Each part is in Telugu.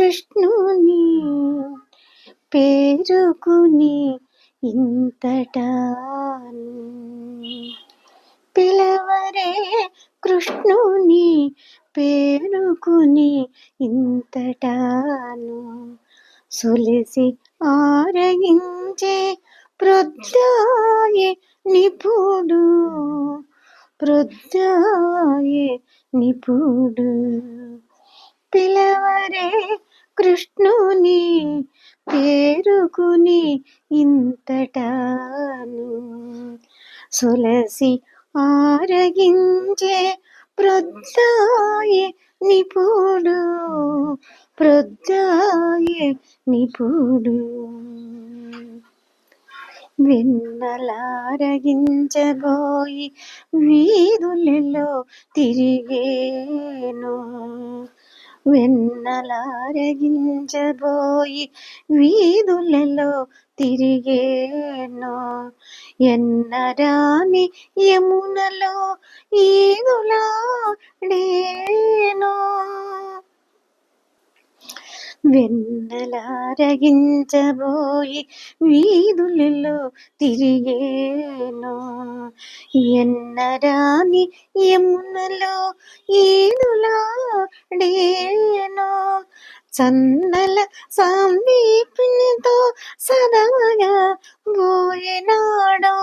కృష్ణుని పేరుకుని ఇంతటాను పిలవరే కృష్ణుని పేరుకుని ఇంతటాను. సొలిసి ఆరగించే ప్రొద్దాయే నిపుడు. ప్రొద్దాయే నిపుడు. పిలవరే కృష్ణుని పేరుకుని ఇంతటాను. సులసి ఆరగించే ప్రొద్దాయే నిపుడు ప్రొద్దాయే నిపుడు. వెన్నలారగించబోయి వీధులలో తిరిగేను. వెన్నలారగించబోయి వీధులలో తిరిగేను. ఎన్నరాని యమునలో ఈదులాడేను. వెన్నలారగించబోయి వీధులలో తిరిగేను ఎన్నరాని యమునలో ఈదులాడేను సన్నల సమీపినితో సదవగా గోయనాడో.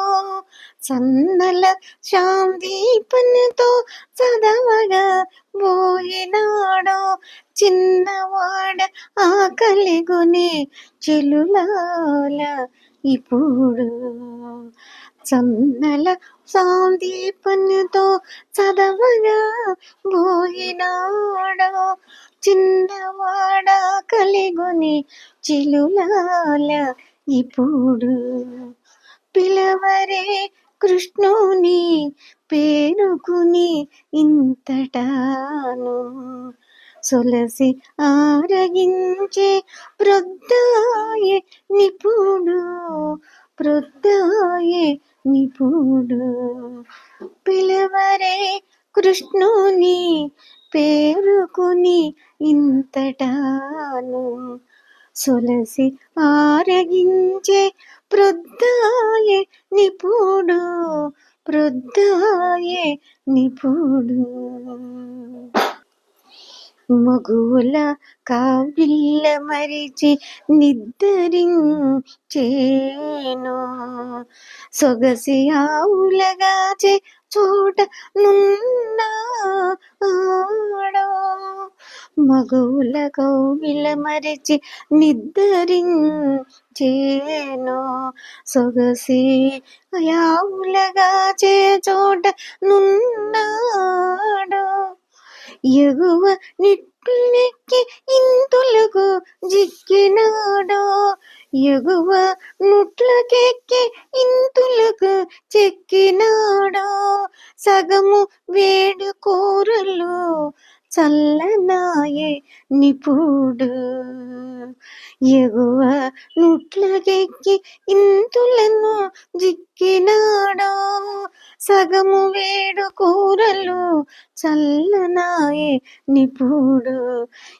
సన్నల శాందీపునితో సదవగా పోయినాడో చిన్నవాడ ఆకలిగొని చెలులాల ఇప్పుడు. సన్నల సాందీపనితో చదవగా పోయినాడో చిన్నవాడ కలిగొని చిలులాల ఇప్పుడు. పిలవరే కృష్ణుని పేరుకుని ఇంతటాను. సొలసి ఆరగించే ప్రొద్దాయే నిపుడు ప్రొద్దాయే నిపుడు పిలవరే కృష్ణుని పేరుకుని ఇంతటాను సొలసి ఆరగించే ప్రొద్దాయే నిపుడు ప్రొద్దాయే నిపుడు మగువుల కావిల్ల మరిచి నిద్రించేను సొగసి ఆవులగాచే చోట నున్నా ఆడో. మగువుల కౌగిల మరిచి నిద్దరించేను సొగసి యావులగా చే చోట నున్నాడు. ఎగువ నిట్టులెక్కి ఇంతులకు జిక్కినాడు. ఎగువ నుట్లకెక్కి ఇంతులకు చెక్కినాడు. సగము వేడు కూరలు చల్లనాయే నిపుడు. ఎగువ నుట్లకెక్కి ఇంతులను జిక్కినాడో. సగము వేడు కూరలు చల్లనాయే నిపుడు.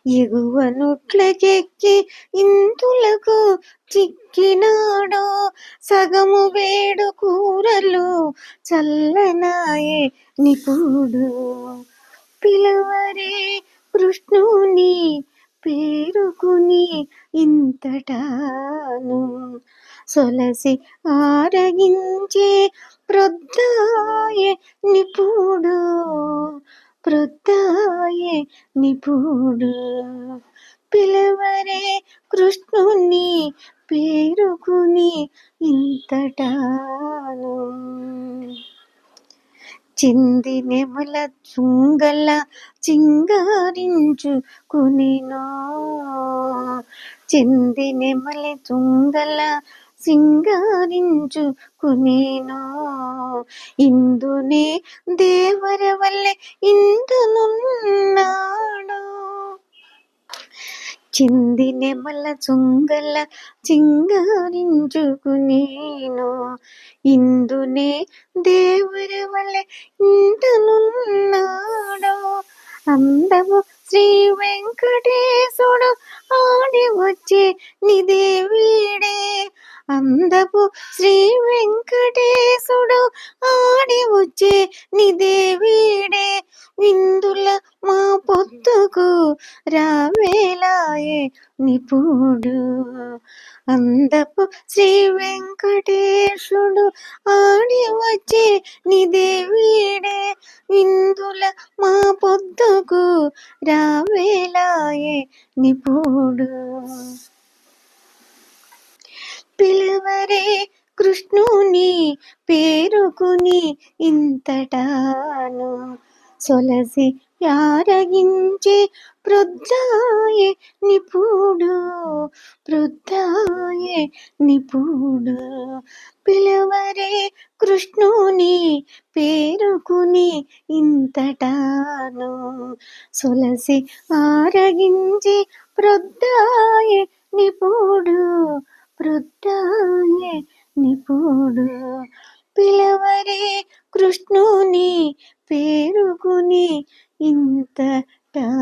ఎగువ నుట్లకెక్కి ఇంతులకు చిక్కినాడో సగము వేడు కూరలు చల్లనాయే నిపుడు. పిలవరే కృష్ణుని పేరుకుని ఇంతటాను. సొలసి ఆరగించే ప్రొద్దాయే నిపుడు ప్రొద్దాయే నిపుడు. పిలవరే కృష్ణుని పేరుకుని ఇంతటాను. చింది నెముల చుంగల చింగారించుకునినో? చింది నెమల చుంగల సింగారించుకునేనో? ఇందునే దేవర వల్లే ఇందును చింది నెమల చుంగల చింగారించుకునేను ఇందునే దేవుడి వల్లే ఇంటనున్నాడు. అందము శ్రీ వెంకటేశుడు ఆడి వచ్చే నిదేవీడే అందపు శ్రీ వెంకటేశుడు ఆడి వచ్చే నిదేవీడే విందుల మా పొత్తుకు రావేలాయే నిపుడు అందపు శ్రీ వెంకటేశుడు ఆడి వచ్చే నిదేవీడే విందుల మా పొద్దుకు రావేలాయే నిపుడు పిలువరే కృష్ణుని పేరుకుని ఇంతటాను. సొలసి యారగించే ప్రొద్దాయే నిపుడు ప్రొద్దాయే నిపుడు పిలువరే కృష్ణుని పేరుకుని ఇంతటాను. సొలసి ఆరగించి ప్రొద్దాయే నిపుడు వృద్ధాయే నిపుడు పిలవరే కృష్ణుని పేరుకుని ఇంతటాను